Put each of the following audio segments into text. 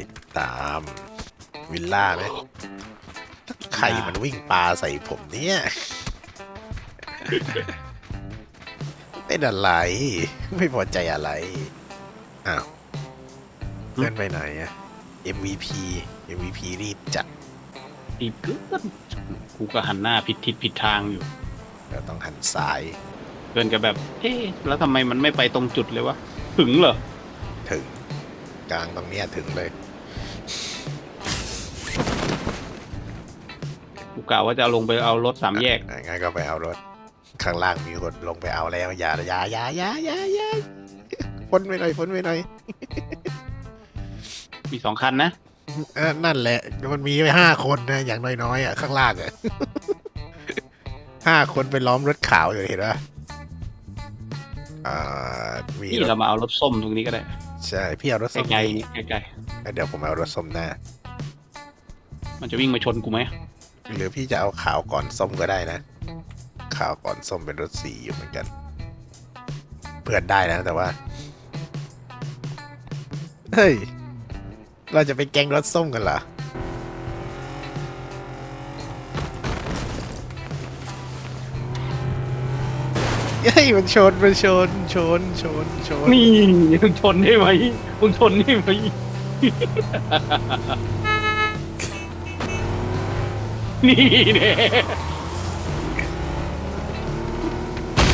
ติดตาม วิลล่าไหมใครมันวิ่งปลาใส่ผมเนี่ยเป็นอะไร ไม่พอใจอะไร อ้าวเพื่อนไปไหนอะ MVP MVP รีบจัดตีเกินกูก็หันหน้าผิดทิศผิดทางอยู่เราต้องหันซ้ายเพื่อนก็แบบ เอ๊ะแล้วทำไมมันไม่ไปตรงจุดเลยวะ ถึงเหรอ ถึง กลางตรงเนี้ยถึงเลย กูกะว่าจะเอาลงไปเอารถสามแยก อะงั้นก็ไปเอารถ ข้างล่างมีคนลงไปเอาแล้วอย่าอย่าอย่าอย่าอย่าอย่าพ้นไปหน่อยพ้นไปหน่อยมีสองคันนะ เออนั่นแหละ มันมีไปห้าคนนะอย่างน้อยๆอะข้างล่างอะ ห้าคนไปล้อมรถขาวอยู่เห็นปะอ่ามีนี่รถเรามาเอารถส้มตรงนี้ก็ได้ใช่พี่เอารถใกส้มล้นี่ๆใกล้เดี๋ยวผมเอารถส้มหน้า ๆมันจะวิ่งมาชนกูไหม หรือพี่จะเอาขาวก่อนส้มก็ได้นะ ขาวก่อนส้มเป็นรถสีอยู่เหมือนกันเพื่อนได้นะแต่ว่า เฮ้ย เราจะไปแกงรถส้มกันเหรอเฮ้ยมันชน มันชน ชน ชน ชน นี่มึงชนได้ไหมมึงชนได้ไหม นี่เน่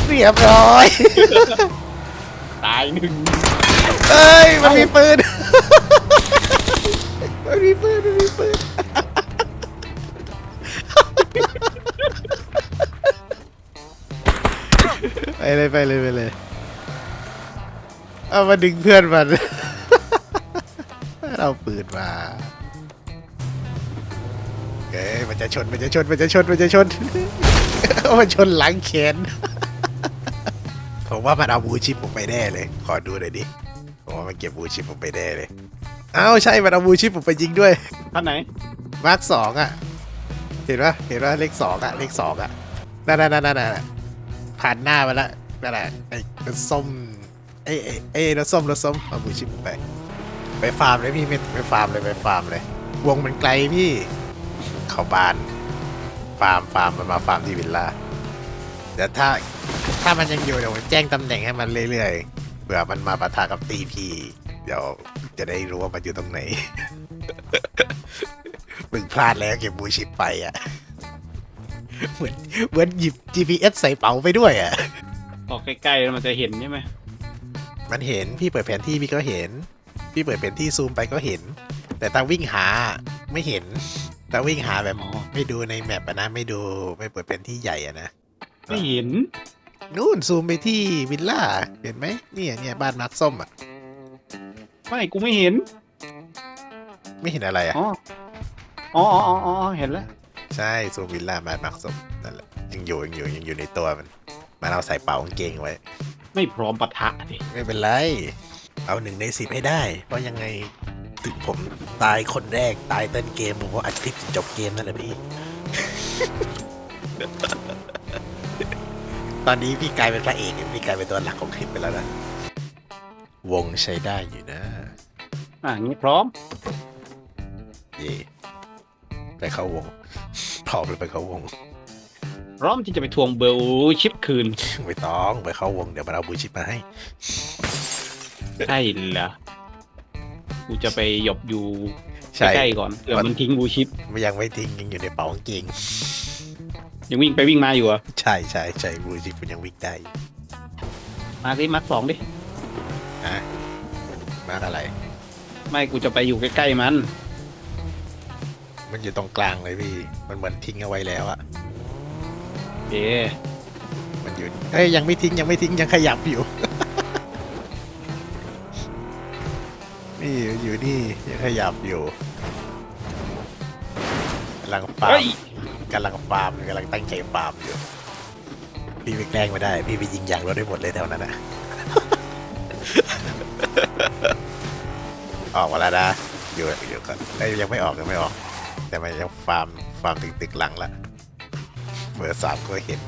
เรียบร้อย ตายหนึ่งเอ้ย มันมีปืน มันมีปืน มันมีปืน ไปเลยไปเลยไปเลย เอามาดึงเพื่อนมัน เอาปืนมา เอ้ยมันจะชนมันจะชนมันจะชนมันจะชนเอามันชนหลังแขนผมว่ามันเอาบูชิปผมไปแน่เลย ขอดูหน่อยดิผมว่ามันเก็บบูชิปผมไปแน่เลยเอ้าใช่มันเอาบูชิปผมไปยิงด้วยท่านไหนมาร์คสองอะ เห็นปะเห็นปะเลขสองอะเลขสองอะนั่นนั่นนั่นนั่นน่ะผ่านหน้ามาแล้วนั่นแหละไอ้รถส้มไอ้ไอ้ไอ้รถส้มรถส้มเอาบูชิปผมไป ไปฟาร์มเลยพี่ไม่ไปฟาร์มเลยไปฟาร์มเลย วงมันไกลพี่ เข้าบ้าน ฟาร์มฟาร์มมันมาฟาร์มที่วิลล่าเดี๋ยวถ้าถ้ามันยังอยู่เดี๋ยวผมแจ้งตำแหน่งให้มันเรื่อยๆเผื่อมันมาปะทะกับตีพีเดี๋ยวจะได้รู้ว่ามันอยู่ตรงไหน มึงพลาดแล้วเก็บบูชิปไปอะ เหมือนเหมือนหยิบ GPS ใส่เป๋าไปด้วยอะ ออกใกล้ๆแล้วมันจะเห็นใช่ไหมมันเห็นพี่เปิดแผนที่พี่ก็เห็น พี่เปิดแผนที่ซูมไปก็เห็น แต่ตาวิ่งหาไม่เห็น ตาวิ่งหาแบบอ๋อไม่ดูในแมปอะนะ ไม่ดูไม่เปิดแผนที่ใหญ่อะนะ ไม่เห็น นู่นซูมไปที่วิลล่า เห็นไหมเนี่ยเนี่ยบ้านมาร์คส้มอะไม่กูไม่เห็น ไม่เห็นอะไรอะอ๋ออ๋ออ๋ออ๋ออ๋อเห็นแล้ว ใช่ซูมวิลล่าบ้านมาร์คส้มนั่นแหละยังอยู่ยังอยู่ยังอยู่ในตัวมันมันเอาใส่เป๋ากางเกงไว้ ไม่พร้อมปะทะดิไม่เป็นไร เอาหนึ่งในสิบให้ได้ เพราะยังไง ถึงผมตายคนแรกตายต้นเกม ผมก็อัดคลิปจบเกมนั่นแหละพี่ ตอนนี้พี่กลายเป็นพระเอกพี่กลายเป็นตัวหลักของคลิปไปแล้วนะ วงใช้ได้อยู่นะ อ่างี้พร้อมเย่ไปเข้าวง พร้อมเลยไปเข้าวง พร้อมที่จะไปทวงเบลชิปคืน ไม่ต้องไปเข้าวงเดี๋ยวมันเอาบูชิปมาให้ ใช่เหรอ กูจะไปหยบอยู่ใช่ใกล้ๆก่อนเผื่อมันทิ้งบูชิปมันยังไม่ทิ้งยังอยู่ในเป๋ากางเกงยังวิ่งไปวิ่งมาอยู่เหรอะใช่ใช่ใช่บูชิปมันยังวิ่งได้อยู่มาสิมาร์คสองดิอะมากอะไร ไม่กูจะไปอยู่ใกล้ๆมัน มันอยู่ตรงกลางเลยพี่ มันเหมือนทิ้งเอาไว้แล้วอะเอ๊ะมันอยู่เอ้ยยังไม่ทิ้งยังไม่ทิ้งยังขยับอยู่ นี่อยู่นี่ยังขยับอยู่กำลังฟาร์เฮ้มยกำลังฟาร์มกำลังตั้งใจฟาร์มอยู่ พี่ไปแกล้งไม่ได้ พี่ไปยิงยางรถได้หมดเลยแถวนั้นนะออกมาแล้วนะอยู่อยู่ก่อนเอ้ยยังไม่ออกยังไม่ออก แต่มันยังฟาร์มฟาร์มถึงตึกหลังละเบอร์สามก็เห็น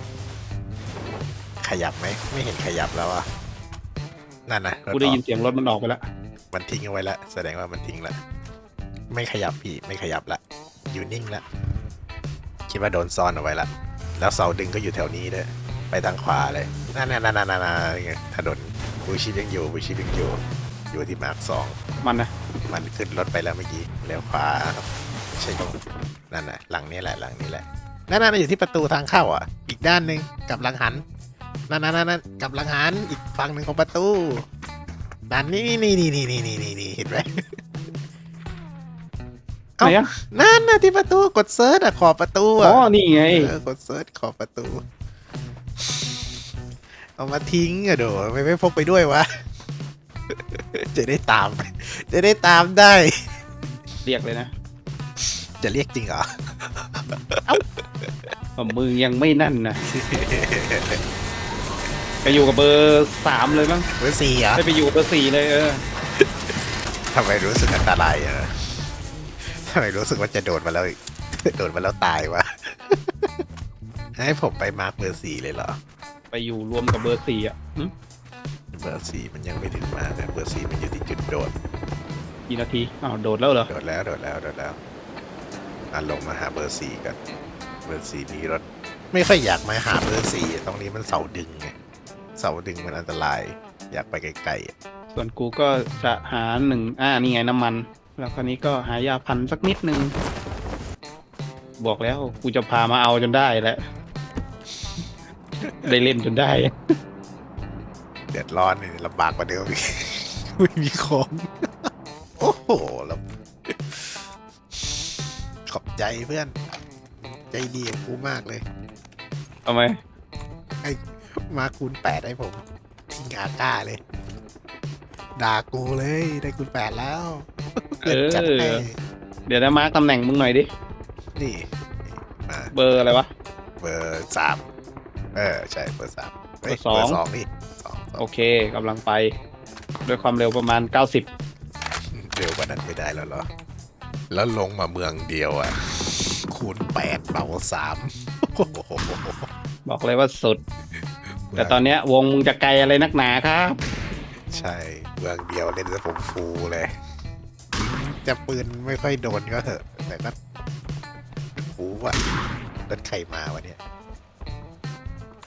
ขยับไหมไม่เห็นขยับแล้วอะนั่นนะรถกูได้ออกยินเสียงรถมันออกไปแล้ว มันทิ้งเอาไว้แล้วแสดงว่ามันทิ้งแล้วไม่ขยับพี่ไม่ขยับละอยู่นิ่งละคิดว่าโดนซ่อนเอาไว้ละแล้วเสาดึงก็อยู่แถวนี้เลยไปทางขวาเลยนั่นนั่นนั่นนั่นนั่นถนนบูชิปยังอยู่บูชิปยังอยู่ อยู่ที่มาร์คสองมันนะมันขึ้นรถไปแล้วเมื่อกี้เลี้ยวขวาครับใช่ตรงนั่นแหละหลังนี้แหละหลังนี้แหละนั่นนั่นอยู่ที่ประตูทางเข้าอะ อีกด้านหนึ่งกลับหลังหันนั่นนั่นนั่นกลับหลังหันอีกฝั่งหนึ่งของประตู ด้านนี้นี่นี่นี่นี่นี่นี่นี่เห็นไหมเอ้าไหนอะนั่นนะที่ประตูกดเซิร์ชอะขอบประตูอ๋อะอนี่ไง เออกดเซิร์ชขอบประตู เอามาทิ้งอะโดไม่ไม่พกไปด้วยวะ จะได้ตาม จะได้ตามได้ เรียกเลยนะจะเรียกจริงเหรอว่ามึงยังไม่นั่นนะ ไปอยู่กับเบอร์สามเลยมั้งเบอร์สี่เหรอไม่ไปอยู่กับเบอร์สี่เลยเออ ทำไมรู้สึกอันตรายอะทำไมรู้สึกว่าจะโดดมาแล้วอีก โดดมาแล้วตายวะ ให้ผมไปมาร์คเบอร์สี่เลยเหรอ ไปอยู่รวมกับเบอร์สี่อะหึเบอร์สี่มันยังไม่ถึงมาแต่เบอร์สี่มันอยู่ที่จุดโดด กี่นาทีอ้าวโดดแล้วเหรอ โดดแล้วโดดแล้วโดดแล้วอะลงมาหาเบอร์สี่กัน เบอร์สี่มีรถ ไม่ค่อยอยากมาหาเบอร์สี่ตรงนี้มันเสาดึงไง เสาดึงมันอันตราย อยากไปไกลๆอะส่วนกูก็จะหาหนึ่งอ่านี่ไงน้ำมัน แล้วคราวนี้ก็หายาพันสักนิดนึง บอกแล้วกูจะพามาเอาจนได้แหละได้เล่นจนได้ เดือดร้อนนี่ลำบากกว่าเดิมอีกไม่มีของ โอ้โหแล้วขอบใจเพื่อน ใจดีกับกูมากเลยเอาไห มมาคูณแปดให้ผมทิ้งอาก้าเลย ด่ากูเลยได้คูณแปดแล้วเออ จัดให้เดี๋ยวนะมาร์คตำแหน่งมึงหน่อยดิ นี่มาเบอร์อะไรวะ เบอร์สามเออ ใช่ เบอร์สามเฮ้ยเบอร์สอง เบอร์สองนี่สองสอโองเคกำลังไป ด้วยความเร็วประมาณ 90 เร็วกว่านั้นไม่ได้แล้วเหรอ แล้วลงมาเมืองเดียวอะ คูณแปดเบาสามโอ้โหบอกเลยว่าสุด แต่ตอนเนี้ยวงมึงจะไกลอะไรนักหนาครับ ใช่เมืองเดียวเล่นสผมฟูเลยยิงจะปืนไม่ค่อยโดนก็เถอะ แต่ก็ฟูอะรถใครมาวะเนี่ย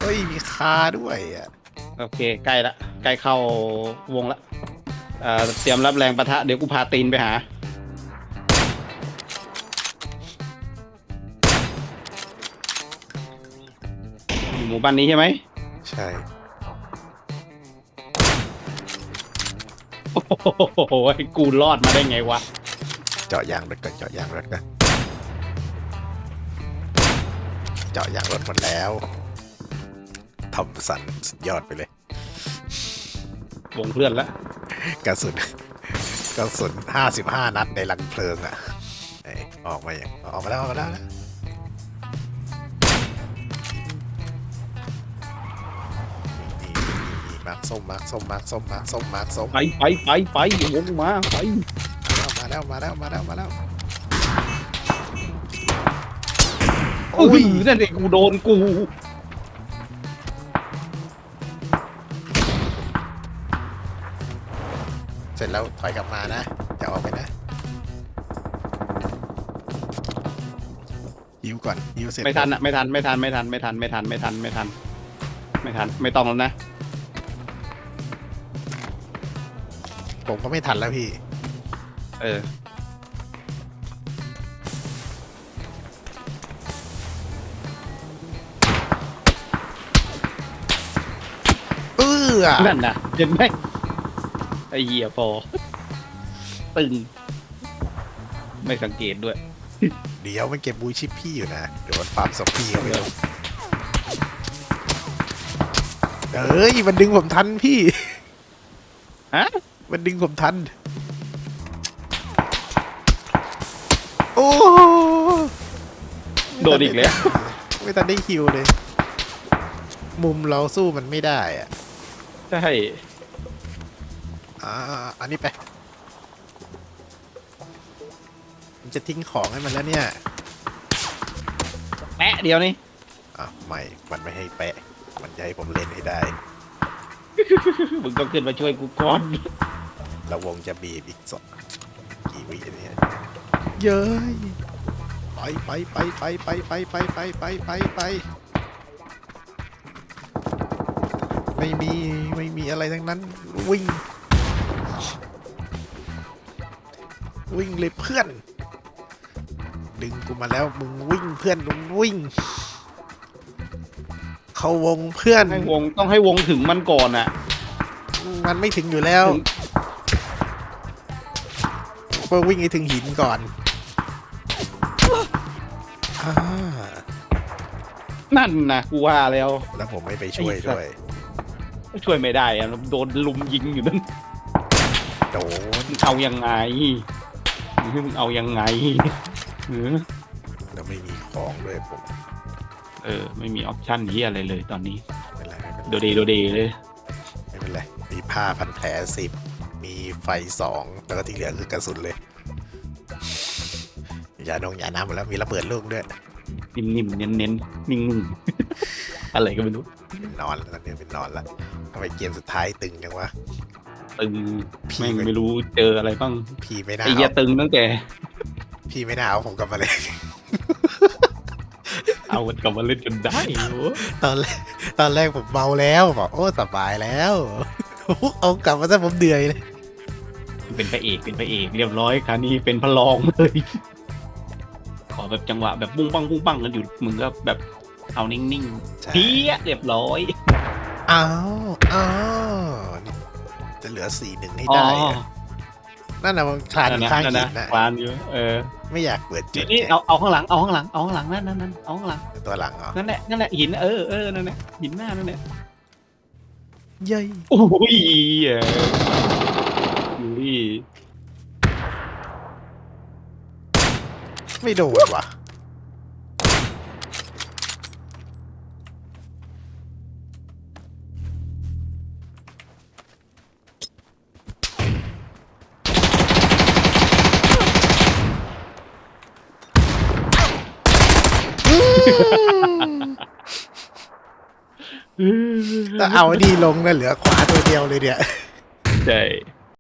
เฮ้ย มีคาด้วยอะ โอเค ใกล้ละ ใกล้เข้าวงละเอ่อเตรียมรับแรงประทะ เดี๋ยวกูพาตีนไปหา อยู่หมู่บ้านนี้ใช่ไหม ใช่โอ้โหกูรอดมาได้ไงวะ เจาะยางรถก่อนเจาะยางรถก่อนเจาะยางรถหมดแล้วทอมสันสุดยอดไปเลยวงเพื่อนละกระสุนกระสุนห้าสิบห้านัดในลังเพลิงอะไหนออกมาอย่างออกมาแล้วออกมาแล้ว มาร์คส้มมาร์คส้มมาร์คส้มมาร์คส้มมาร์คส้มไปไปไปไปวงมาไปมาแล้วมาแล้วมาแล้วมาแล้วโอ้ยนั่นเองกูโดนกูเสร็จแล้วถอยกลับมานะอย่าออกไปนะยิวก่อนยิวเสร็จไม่ทันอะไม่ทันไม่ทันไม่ทันไม่ทันไม่ทันไม่ทันไม่ทันไม่ทันไม่ต้องแล้วนะ ผมก็ไม่ทันแล้วพี่ เออ เออนั่นนะเห็นไหมไอ้เหี้ยพอตึง ไม่สังเกตด้วย เดี๋ยวมันเก็บบูชิปพี่อยู่นะ เดี๋ยวมันฟาร์มศพพี่เขาไปลงเอ้ย มันดึงผมทันพี่ ฮะ มันดึงผมทัน โอ้โดนอีกแล้ว ไม่ทันได้คิวเลย มุมเราสู้มันไม่ได้อะใช่อ่าอันนี้ไปมันจะทิ้งของให้มันแล้วเนี่ย แปะเดียวนี่อะไม่ มันไม่ให้แปะ มันจะให้ผมเล่นให้ได้ มึงต้องขึ้นมาช่วยกูก่อน แล้วงจะบีบอีกสองกี่วิเนี่ยเย้ยไปไปไปไปไปไปไปไปไปไปไปไม่มีไม่มีอะไรทั้งนั้น วิ่ง วิ่งเลยเพื่อน ดึงกูมาแล้วมึงวิ่งเพื่อนมึงวิ่ง เขาวงเพื่อนให้วงต้องให้วงถึงมันก่อนอะ มันไม่ถึงอยู่แล้ว ถึง เพื่อวิ่งให้ถึงหินก่อนอานั่นนะกูว่าแล้ว แล้วผมไม่ไปช่วยไอ้สัตว์ ด้วย ช่วยไม่ได้อะโดนลุมยิงอยู่นั่นโดนมึงเอายังไงมึงเอายังไงเออแล้วไม่มีของด้วยผมเออ ไม่มีออปชั่นที่อะไรเลยตอนนี้ ไม่เป็นไรโดเดโดเดเลย ไม่เป็นไร มีผ้าพันแผลสิบ มีไฟสองแล้วก็ที่เหลือคือกระสุนเลยยาดองยาน้ำหมดแล้วมีระเบิดลูกด้วย นิ่มๆ เน้นๆ นิ่งๆ อะไรก็ไม่รู้เป็นนอนแล้วตอนนี้เป็นนอนแล้วทำไมเกมสุดท้ายตึงจังวะ ตึงพี่แม่งไม่ไม่รู้เจออะไรบ้าง พี่ไม่น่าไอ้เหี้ยเอาตึงตั้งแต่ พี่ไม่น่าเอาผมกลับมาเลย เอามันกลับมาเล่นจนได้โอ้ตอนแรกตอนแรกผมเมาแล้วบอกโอ้สบายแล้ว เอากลับมาซะผมเดือยเลย เป็นพระเอกเป็นพระเอกเรียบร้อยคราวนี้เป็นพระรองเลยขอแบบจังหวะแบบปุ้งปังปุ้งปังกันอยู่มึงก็แบบเอานิ่งใช่ๆเพี้ยเรียบร้อยอ้าวอ้าวนี่จะเหลือสี่หนึ่งให้อ๋อได้อะนั่นน่ะมันคลานอยู่นะข้างนั่นหินะนนะคลานอยู่เออ ไม่อยากเปิดจุดนี่แกะเอาเอาข้างหลังเอาข้างหลังเอาข้างหลังเอาข้างหลังนั่นนั่นนั่นเอาข้างหลังตัวหลังเหรอนั่นแหละนั่นแหละหินเออเออนั่นแหละหินหน้านั่นแหละเย้ยโอ้ย เอออุ้ยไม่โดนว่ะ ถ้าเอาไอ้นี่ลงนะเหลือขวาตัวเดียวเลยเนี่ย ใช่